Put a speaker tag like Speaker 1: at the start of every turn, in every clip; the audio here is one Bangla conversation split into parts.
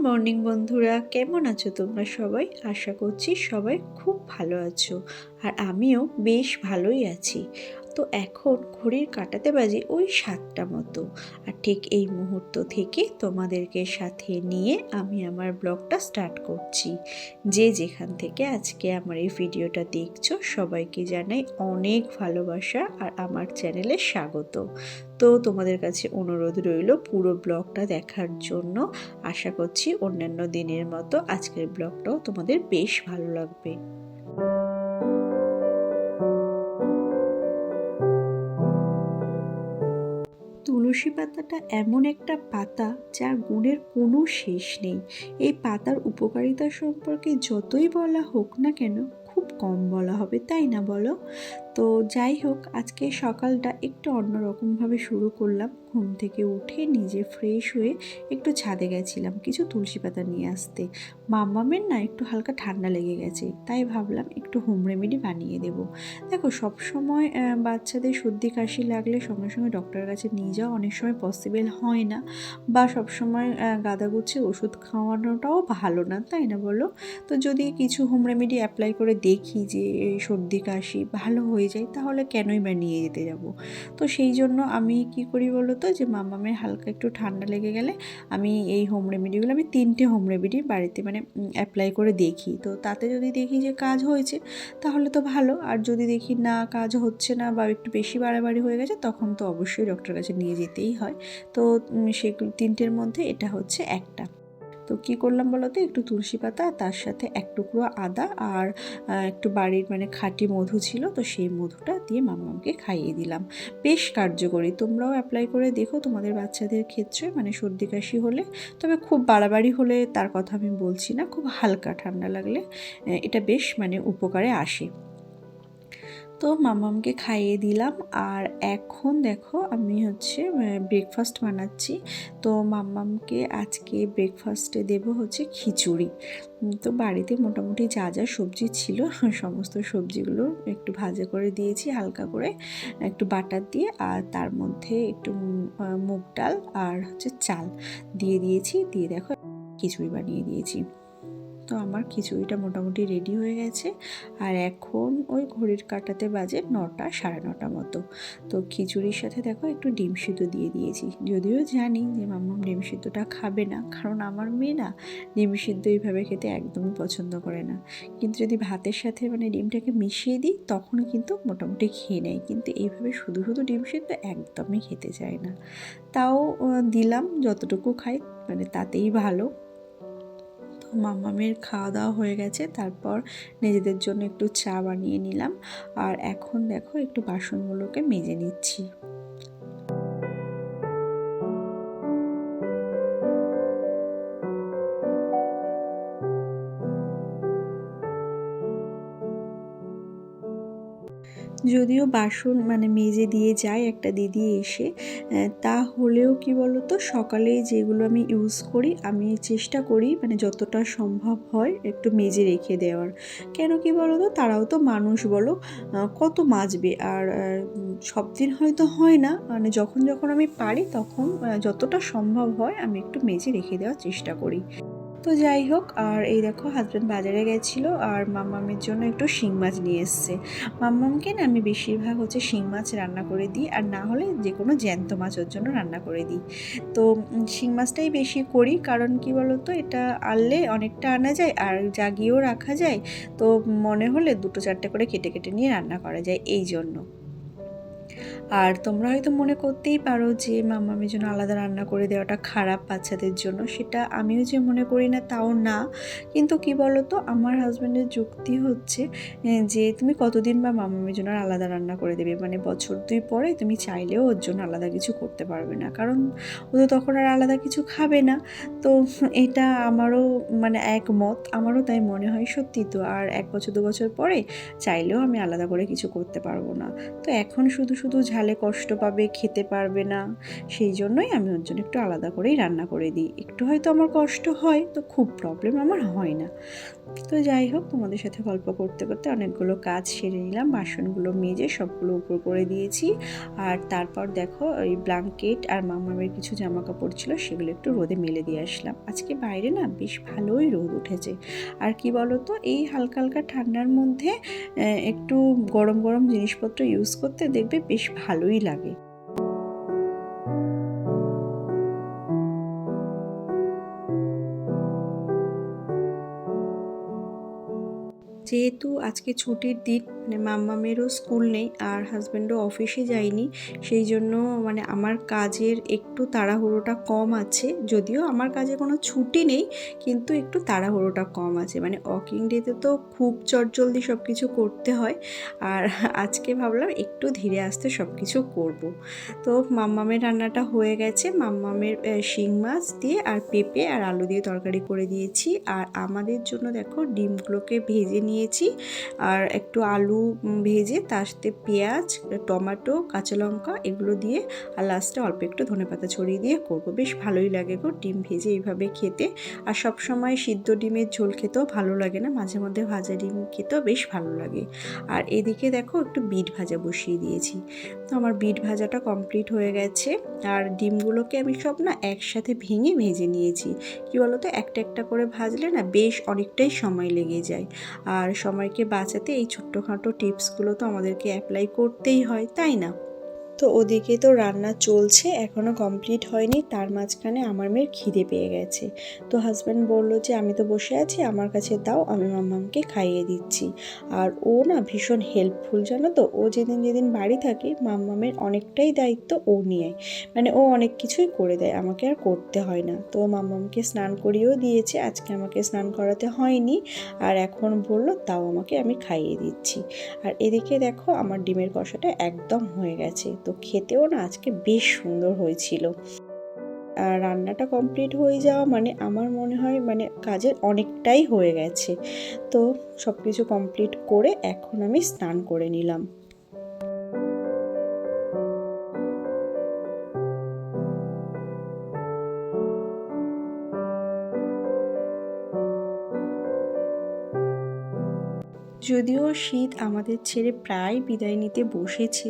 Speaker 1: মর্নিং বন্ধুরা। কেমন আছো তোমরা সবাই? আশা করছি সবাই খুব ভালো আছো আর আমিও বেশ ভালোই আছি। তো এখন ঘড়ির কাটাতে বাজে ওই সাতটা মতো। আর ঠিক এই মুহূর্ত থেকে তোমাদেরকে সাথে নিয়ে আমি আমার ব্লগটা স্টার্ট করছি। যে যেখান থেকে আজকে আমার এই ভিডিওটা দেখছ, সবাইকে জানাই অনেক ভালোবাসা আর আমার চ্যানেলে স্বাগত। তো তোমাদের কাছে অনুরোধ রইল পুরো ব্লগটা দেখার জন্য। আশা করছি অন্যান্য দিনের মতো আজকের ব্লগটাও তোমাদের বেশ ভালো লাগবে। তুলসী পাতাটা এমন একটা পাতা যার গুণের কোনো শেষ নেই। এই পাতার উপকারিতা সম্পর্কে যতই বলা হোক না কেন, খুব কম বলা হবে, তাই না বলো? তো যাই হোক, আজকে সকালটা একটু অন্যরকমভাবে শুরু করলাম। ঘুম থেকে উঠে নিজে ফ্রেশ হয়ে একটু ছাদে গেছিলাম, কিছু তুলসী পাতা নিয়ে আসতে। মাম্মামের না একটু হালকা ঠান্ডা লেগে গেছে, তাই ভাবলাম একটু হোম রেমেডি বানিয়ে দেবো। দেখো সব সময় বাচ্চাদের সর্দি, কাশি লাগলে সঙ্গে সঙ্গে ডক্টরের কাছে নিয়ে যাওয়া অনেক সময় পসিবল হয় না। বা সব সময় গাদা গুচ্ছে ওষুধ খাওয়ানোটাও ভালো না, তাই না বলো? তো যদি কিছু হোম রেমেডি অ্যাপ্লাই করে দেখি যে সর্দি, কাশি ভালো হয়ে যায় তাহলে কেনই বা নিয়ে যেতে যাব? তো সেই জন্য আমি কি করি বলো তো, যে মামামের হালকা একটু ঠান্ডা লেগে গেলে আমি এই হোম রেমেডিগুলো আমি তিনটে হোম রেমেডি বাড়িতে মানে অ্যাপ্লাই করে দেখি। তো তাতে যদি দেখি যে কাজ হয়েছে, তাহলে তো ভালো। আর যদি দেখি না, কাজ হচ্ছে না বা একটু বেশি বাড়াবাড়ি হয়ে গেছে, তখন তো অবশ্যই ডক্টরের কাছে নিয়ে যেতেই হয়। তো সেগুলো তিনটের মধ্যে এটা হচ্ছে একটা। তো কি করলাম বলো তো? একটু তুলসী পাতা, তার সাথে এক টুকরো আদা আর একটু বাড়ির মানে খাঁটি মধু ছিল, তো সেই মধুটা দিয়ে মামাকে খাইয়ে দিলাম। বেশ কার্যকরী। তোমরাও অ্যাপ্লাই করে দেখো তোমাদের বাচ্চাদের ক্ষেত্রে মানে সর্দি কাশি হলে। তবে খুব বাড়াবাড়ি হলে তার কথা আমি বলছি না, খুব হালকা ঠান্ডা লাগলে এটা বেশ মানে উপকারে আসে। তো মামামকে খাইয়ে দিলাম। আর এখন দেখো আমি হচ্ছে ব্রেকফাস্ট বানাচ্ছি। তো মাম্মামকে আজকে ব্রেকফাস্টে দেব হচ্ছে খিচুড়ি। তো বাড়িতে মোটামুটি যা যা সবজি ছিল, সমস্ত সবজিগুলো একটু ভাজা করে দিয়েছি হালকা করে। একটু বাটার দিয়ে, আর তার মধ্যে একটু মুগ ডাল আর হচ্ছে চাল দিয়ে দিয়েছি। দিয়ে দেখো খিচুড়ি বানিয়ে দিয়েছি। তো আমার খিচুড়িটা মোটামুটি রেডি হয়ে গেছে। আর এখন ওই ঘড়ির কাটাতে বাজে নটা, সাড়ে নটা মতো। তো খিচুড়ির সাথে দেখো একটু ডিম সিদ্ধ দিয়ে দিয়েছি। যদিও জানি যে মাম্মাম ডিম সিদ্ধটা খাবে না, কারণ আমার মেয়ে না ডিম সিদ্ধ এইভাবে খেতে একদমই পছন্দ করে না। কিন্তু যদি ভাতের সাথে মানে ডিমটাকে মিশিয়ে দিই তখন কিন্তু মোটামুটি খেয়ে নেয়। কিন্তু এইভাবে শুধু শুধু ডিম সিদ্ধ একদমই খেতে চায় না। তাও দিলাম যতটুকু খাই মানে তাতেই ভালো। মামামের খাওয়া দাওয়া হয়ে গেছে, তারপর নিজেদের জন্য একটু চা বানিয়ে নিলাম। আর এখন দেখো একটু বাসনগুলোকে মেজে নিচ্ছি। যদিও বাসন মানে মেজে দিয়ে যায় একটা দিদি এসে তা হলেও কি বলতো, সকালে যেগুলো আমি ইউজ করি, আমি চেষ্টা করি মানে যতটা সম্ভব হয় একটু মেজে রেখে দেওয়ার। কেন কি বলতো, তারাও তো মানুষ বলো কত মাজবে। আর সব দিন হয়তো হয় না মানে যখন যখন আমি পারি তখন যতটা সম্ভব হয় আমি একটু মেজে রেখে দেওয়ার চেষ্টা করি। তো যাই হোক, আর এই দেখো হাজব্যান্ড বাজারে গেছিল, আর মাম্মামের জন্য একটু শিং মাছ নিয়ে এসছে। মাম্মামকে না আমি বেশিরভাগ হচ্ছে শিং মাছ রান্না করে দিই, আর না হলে যে কোনো জ্যান্ত মাছ ওর জন্য রান্না করে দিই। তো শিং মাছটাই বেশি করি, কারণ কি বলতো, এটা আনলে অনেকটা আনা যায়, আর জাগিয়েও রাখা যায়। তো মনে হলে দুটো চারটে করে কেটে কেটে নিয়ে রান্না করা যায়, এই জন্য। আর তোমরা হয়তো মনে করতেই পারো যে মামামের জন্য আলাদা রান্না করে দেওয়াটা খারাপ বাচ্চাদের জন্য। সেটা আমিও যে মনে করি না, তাও না। কিন্তু কি বলো তো আমার হাজব্যান্ডের যুক্তি হচ্ছে যে তুমি কতদিন বা মামামের জন্য আলাদা রান্না করে দেবে? মানে বছর দুই পরে তুমি চাইলেও ওর জন্য আলাদা কিছু করতে পারবে না। কারণ ও তো তখন আর আলাদা কিছু খাবে না। তো এটা আমারও মানে একমত। আমারও তাই মনে হয় সত্যি তো। আর এক বছর, দু বছর পরে চাইলেও আমি আলাদা করে কিছু করতে পারব না। তো এখন শুধু শুধু ঝালে কষ্ট পাবে, খেতে পারবে না। সেই জন্যই আমি ওর জন্য একটু আলাদা করেই রান্না করে দিই। একটু হয়তো আমার কষ্ট হয়, তো খুব প্রবলেম আমার হয় না। তো যাই হোক, তোমাদের সাথে গল্প করতে করতে অনেকগুলো কাজ সেরে নিলাম, বাসনগুলো মেজে সবগুলো উপর করে দিয়েছি। আর তারপর দেখো, ওই ব্ল্যাঙ্কেট আর মামামের কিছু জামা কাপড় ছিল, সেগুলো একটু রোদে মেলে দিয়ে আসলাম। আজকে বাইরে না বেশ ভালোই রোদ উঠেছে। আর কি বলো তো এই হালকা হালকা ঠান্ডার মধ্যে একটু গরম গরম জিনিসপত্র ইউজ করতে দেখবে বেশ ভালোই লাগে। যেহেতু আজকে ছুটির দিন মানে মাম্মা মাম্মামেরও স্কুল নেই আর হাজব্যান্ডও অফিসে যায়নি। সেই জন্য মানে আমার কাজের একটু তাড়াহুড়োটা কম আছে। যদিও আমার কাজে কোনো ছুটি নেই, কিন্তু একটু তাড়াহুড়োটা কম আছে। মানে ওয়াকিং ডেতে তো খুব চটজলদি সব কিছু করতে হয়। আর আজকে ভাবলাম একটু ধীরে আসতে সব কিছু করব। তো মাম্মামের রান্নাটা হয়ে গেছে। মাম্মামের শিং মাছ দিয়ে আর পেঁপে আর আলু দিয়ে তরকারি করে দিয়েছি। আর আমাদের জন্য দেখো ডিমগুলোকে ভেজে নিয়েছি। আর একটু আলু আলু ভেজে সাথে পেঁয়াজ, টমেটো, কাঁচা লঙ্কা এগুলো দিয়ে আর লাস্টে অল্প একটু ধনে পাতা ছড়িয়ে দিয়ে করব। বেশ ভালোই লাগে গো ডিম ভেজে এইভাবে খেতে। আর সব সময় সিদ্ধ ডিমের ঝোল খেতেও ভালো লাগে না, মাঝে মধ্যে ভাজা ডিম খেতেও বেশ ভালো লাগে। আর এদিকে দেখো একটু বিট ভাজা বসিয়ে দিয়েছি। তো আমার বিট ভাজাটা কমপ্লিট হয়ে গেছে। আর ডিমগুলোকে আমি সব না একসাথে ভেঙে ভেজে নিয়েছি। কী বলতো, একটা একটা করে ভাজলে না বেশ অনেকটাই সময় লেগে যায়। আর সময়কে বাঁচাতে এই ছোট্টখাটো টিপসগুলো তো আমাদেরকে অ্যাপ্লাই করতেই হয় তাই না? তো ওদিকে তো রান্না চলছে এখনও কমপ্লিট হয়নি, তার মাঝখানে আমার মেয়ের খিদে পেয়ে গেছে। তো হাজব্যান্ড বলল যে, আমি তো বসে আছি, আমার কাছে দাও, আমি মাম্মামকে খাইয়ে দিচ্ছি। আর ও না ভীষণ হেল্পফুল জানো তো? ও যেদিন যেদিন বাড়ি থাকে, মাম্মামের অনেকটাই দায়িত্ব ও নিয়ে। মানে ও অনেক কিছুই করে দেয়, আমাকে আর করতে হয় না। তো মাম্মামকে স্নান করিয়েও দিয়েছে, আজকে আমাকে স্নান করাতে হয়নি, আর এখন বলল, তাও আমাকে আমি খাইয়ে দিচ্ছি। আর এদিকে দেখো, আমার ডিমের কষাটা একদম হয়ে গেছে। তো খেতেও না আজকে বেশ সুন্দর হয়েছিল। আর রান্নাটা কমপ্লিট হয়ে যাওয়া মানে আমার মনে হয় মানে কাজের অনেকটাই হয়ে গেছে। তো সব কিছু কমপ্লিট করে এখন আমি স্নান করে নিলাম। যদিও শীত আমাদের ছেড়ে প্রায় বিদায় নিতে বসেছে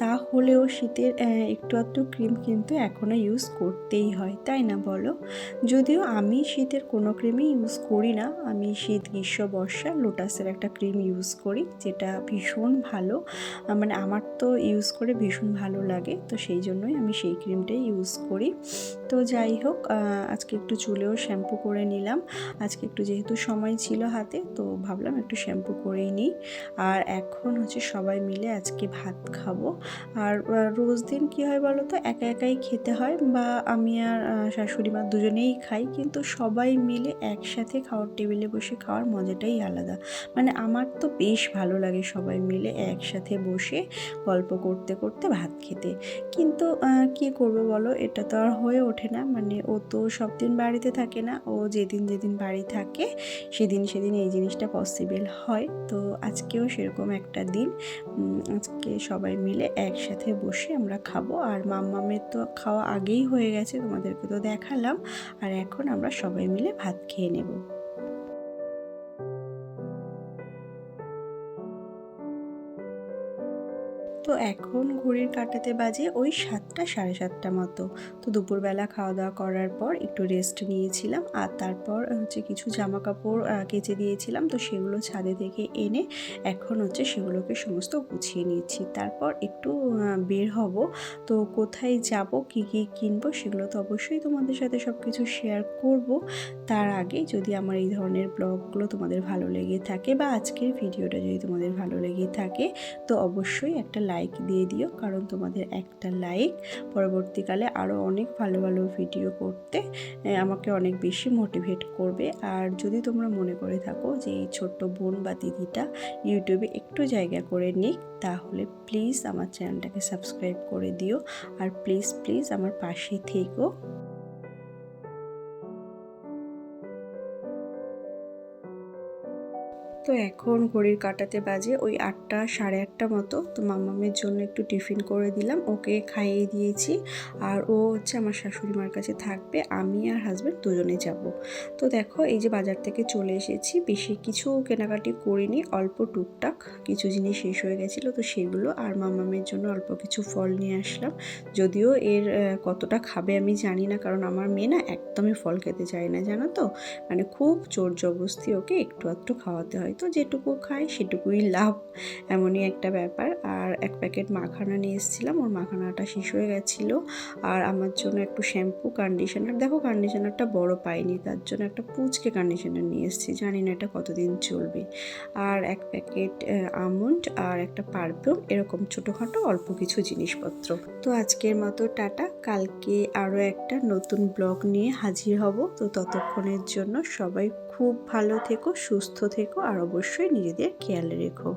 Speaker 1: তা হলেও শীতের একটু আধটু ক্রিম কিন্তু এখনও ইউজ করতেই হয়, তাই না বলো? যদিও আমি শীতের কোনো ক্রিমই ইউজ করি না। আমি শীত, গ্রীষ্ম, বর্ষা, লোটাসের একটা ক্রিম ইউজ করি, যেটা ভীষণ ভালো। মানে আমার তো ইউজ করে ভীষণ ভালো লাগে, তো সেই জন্যই আমি সেই ক্রিমটাই ইউজ করি। তো যাই হোক আজকে একটু চুলেও শ্যাম্পু করে নিলাম। আজকে একটু যেহেতু সময় ছিল হাতে, তো ভাবলাম একটু শ্যাম্পু করেই নিই। আর এখন হচ্ছে সবাই মিলে আজকে ভাত খাব। আর রোজ দিন কী হয় বলো তো? একা একাই খেতে হয় বা আমি আর শাশুড়ি মা দুজনেই খাই, কিন্তু সবাই মিলে একসাথে খাওয়ার টেবিলে বসে খাওয়ার মজাটাই আলাদা। মানে আমার তো বেশ ভালো লাগে সবাই মিলে একসাথে বসে গল্প করতে করতে, ভাত খেতে। কিন্তু কি করব বলো? এটা তো আর হয়ে ওঠে না। মানে ও তো সব দিন বাড়িতে থাকে না। ও যেদিন যেদিন বাড়ি থাকে, সেদিন সেদিন এই জিনিসটা পসিবল হয়। তো আজকেও সেরকম একটা দিন। আজকে সবাই মিলে একসাথে বসে আমরা খাব। আর মাম্মামের তো খাওয়া আগেই হয়ে গেছে, তোমাদেরকে তো দেখালাম। আর এখন আমরা সবাই মিলে ভাত খেয়ে নেব। তো এখন ঘড়ির কাটাতে বাজে ওই সাতটা, সাড়ে সাতটা মতো। তো দুপুরবেলা খাওয়া দাওয়া করার পর একটু রেস্ট নিয়েছিলাম আর তারপর হচ্ছে কিছু জামা কাপড় কেচে দিয়েছিলাম। তো সেগুলো ছাদে থেকে এনে এখন হচ্ছে সেগুলোকে সমস্ত গুছিয়ে নিয়েছি তারপর একটু বের হব। তো কোথায় যাব, কি কি কিনবো সেগুলো তো অবশ্যই তোমাদের সাথে সব কিছু শেয়ার করব। তার আগে যদি আমার এই ধরনের ব্লগগুলো তোমাদের ভালো লেগে থাকে বা আজকের ভিডিওটা যদি তোমাদের ভালো লেগে থাকে, তো অবশ্যই একটা লাইক দিয়ে দিও, কারণ তোমাদের একটা লাইক পরবর্তীকালে আরও অনেক ভালো ভালো ভিডিও করতে আমাকে অনেক বেশি মোটিভেট করবে। আর যদি তোমরা মনে করে থাকো যে এই ছোট্ট বোন বা দিদিটা ইউটিউবে একটু জায়গা করে নিক, তাহলে প্লিজ আমার চ্যানেলটাকে সাবস্ক্রাইব করে দিও। আর প্লিজ প্লিজ আমার পাশে থেকো। তো এখন ঘড়ির কাটাতে বাজে ওই আটটা, সাড়ে আটটা মতো। তো মামামের জন্য একটু টিফিন করে দিলাম, ওকে খাইয়ে দিয়েছি। আর ও হচ্ছে আমার শাশুড়ি মার কাছে থাকবে, আমি আর হাজব্যান্ড দুজনে যাব। তো দেখো, এই যে বাজার থেকে চলে এসেছি, বেশি কিছু কেনাকাটি করিনি, অল্প টুকটাক কিছু জিনিস শেষ হয়ে গেছিল, তো সেগুলো আর মামামের জন্য অল্প কিছু ফল নিয়ে আসলাম। যদিও এর কতটা খাবে আমি জানি না, কারণ আমার মেয়ে না একদমই ফল খেতে চায় না, জানো তো? মানে খুব জোর জবরদস্তি ওকে একটু আধটু খাওয়াতে হয়। তো যেটুকু খায় সেটুকুই লাভ, এমনই একটা ব্যাপার। আর এক প্যাকেট মাখানা নিয়ে এসেছিলাম, ওর মাখানাটা শেষ হয়ে গেছিল। আর আমার জন্য একটু শ্যাম্পু কন্ডিশনার দেখো কন্ডিশনারটা বড় পাইনি, তার জন্য একটা পুচকে কন্ডিশনার নিয়ে এসেছি, জানি না এটা কতদিন চলবে। আর এক প্যাকেট আমন্ড আর একটা পারফিউম এরকম ছোটোখাটো অল্প কিছু জিনিসপত্র। তো আজকের মতো টাটা, কালকে আরও একটা নতুন ব্লগ নিয়ে হাজির হব। তো ততক্ষণের জন্য সবাই খুব ভালো থেকো সুস্থ থেকো আর অবশ্যই নিজেদের খেয়াল রেখো।